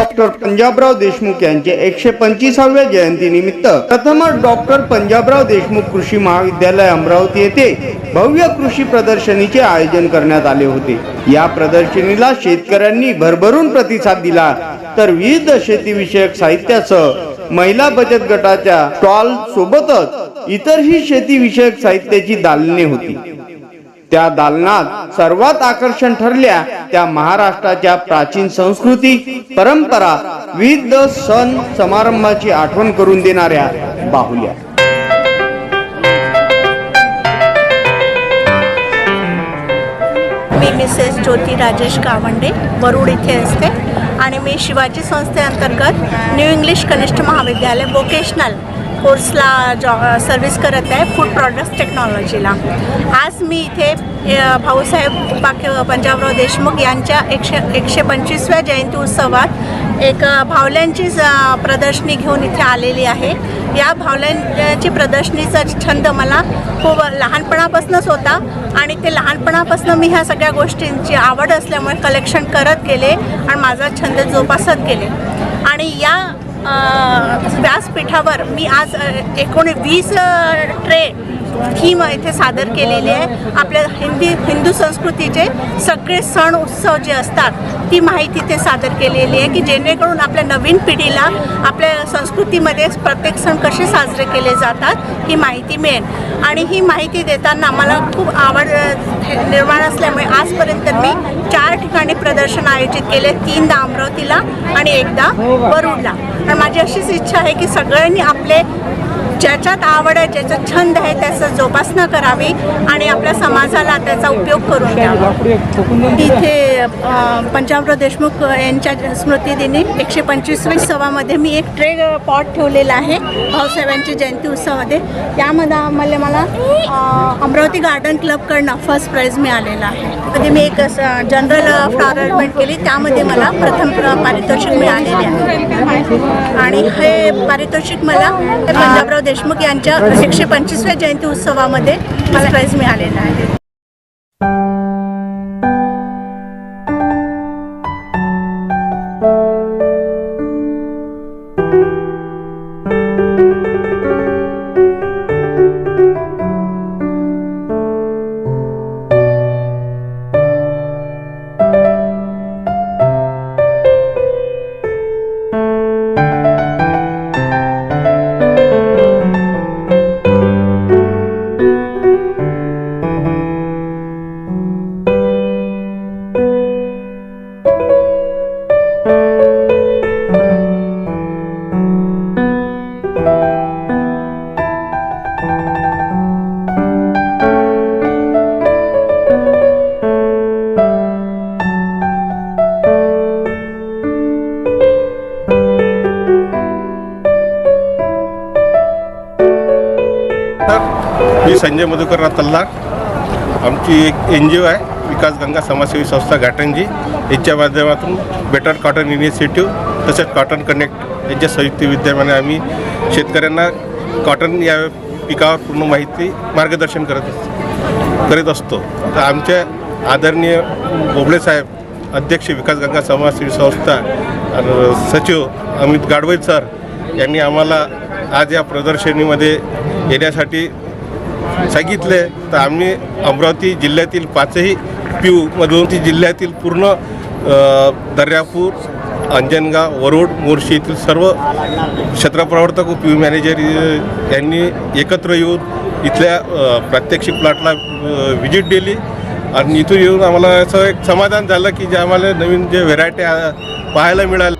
Doctor Panjabrao Deshmukh यांचे एकशे पंचवीसाव्या जयंतीनिमित्त प्रथमच डॉक्टर पंजाबराव देशमुख कृषी महाविद्यालय अमरावती येथे भव्य कृषी प्रदर्शनीचे आयोजन करण्यात आले होते. या प्रदर्शनीला शेतकऱ्यांनी भरभरून प्रतिसाद दिला. तर विविध शेतीविषयक साहित्यासह महिला बचत गटाच्या स्टॉल सोबतच इतरही शेतीविषयक साहित्याची दालने होती. त्या दालनात सर्वात आकर्षण ठरल्या त्या महाराष्ट्राच्या प्राचीन संस्कृती परंपरा विविध सण समारंभाची आठवण करून देणाऱ्या बाहुल्या. मी मिसेस ज्योती राजेश गावंडे वरुड इथे असते आणि मी शिवाजी संस्थेअंतर्गत न्यू इंग्लिश कनिष्ठ महाविद्यालय वोकेशनल कोर्सला जॉ सर्व्हिस करत आहे फूड प्रॉडक्ट्स टेक्नॉलॉजीला आज मी इथे भाऊसाहेब पाके पंजाबराव देशमुख यांच्या एकशे एकशे पंचवीसव्या जयंती उत्सवात एक भावल्यांची भावल्यांचीच प्रदर्शनी घेऊन इथे आलेली आहे. या भावल्यांची प्रदर्शनीचा छंद मला खूप लहानपणापासूनच होता आणि ते लहानपणापासून मी ह्या सगळ्या गोष्टींची आवड असल्यामुळे कलेक्शन करत गेले आणि माझा छंद जोपासत गेले. आणि या व्यासपीठावर मी आज एकोणी वीस ट्रे थीम इथे सादर केलेली आहे. आपल्या हिंदी हिंदू संस्कृतीचे सगळे सण उत्सव जे असतात ती माहिती इथे सादर केलेली आहे की जेणेकरून आपल्या नवीन पिढीला आपल्या संस्कृतीमध्ये प्रत्येक सण कसे साजरे केले जातात ही माहिती मिळेल. आणि ही माहिती देताना मला खूप आवड निर्माण असल्यामुळे आजपर्यंत मी ठिकाणी प्रदर्शन आयोजित केले. तीनदा अमरावतीला आणि एकदा वरुडला. तर माझी अशीच इच्छा आहे की सगळ्यांनी आपले ज्याच्यात आवड आहे ज्याच्यात छंद आहे त्याचं जोपासना करावी आणि आपल्या समाजाला त्याचा उपयोग करून द्यावा इथे पंजाबराव देशमुख यांच्या स्मृतिदिनी एकशे पंचवीसव्या उत्सवामध्ये मी एक ट्रे पॉट ठेवलेला आहे भाऊसाहेबांची जयंती उत्सवामध्ये. त्यामध्ये आम्हाला मला अमरावती गार्डन क्लबकडनं फर्स्ट प्राईज मिळालेला आहे. मध्ये मी एक असं जनरल फ्लॉवर अरेंजमेंट केली. त्यामध्ये मला प्रथम प्र- पारितोषिक मिळालेले आहे. आणि हे पारितोषिक मला पंजाबराव देशमुख यांच्या एकशे पंचवीसव्या जयंती उत्सवामध्ये मला प्राईज मिळालेला आहे. मी संजय मधुकरराव तल्लाक आमची एक एन जी ओ आहे विकास गंगा समाजसेवी संस्था घाटंजी. यांच्या माध्यमातून बेटर कॉटन इनिशिएटिव्ह तसेच कॉटन कनेक्ट यांच्या संयुक्त विद्यमाने आम्ही शेतकऱ्यांना कॉटन या पिकावर पूर्ण माहिती मार्गदर्शन करत असतो करीत असतो. तर आमच्या आदरणीय बोबळे साहेब अध्यक्ष विकास गंगा समाजसेवी संस्था सचिव अमित गाडवे सर यांनी आम्हाला आज या प्रदर्शनीमध्ये येण्यासाठी सांगितले तर आम्ही अमरावती जिल्ह्यातील पाचही पीयूमधून ती जिल्ह्यातील पूर्ण दर्यापूर अंजनगाव वरुड मोर्शी येथील सर्व क्षेत्रप्रवर्तक व पी मॅनेजर यांनी एकत्र येऊन इथल्या प्रात्यक्षिक प्लॉटला व्हिजिट दिली. आणि इथून येऊन आम्हाला असं एक समाधान झालं की जे आम्हाला नवीन जे व्हेरायटी पाहायला मिळाल्या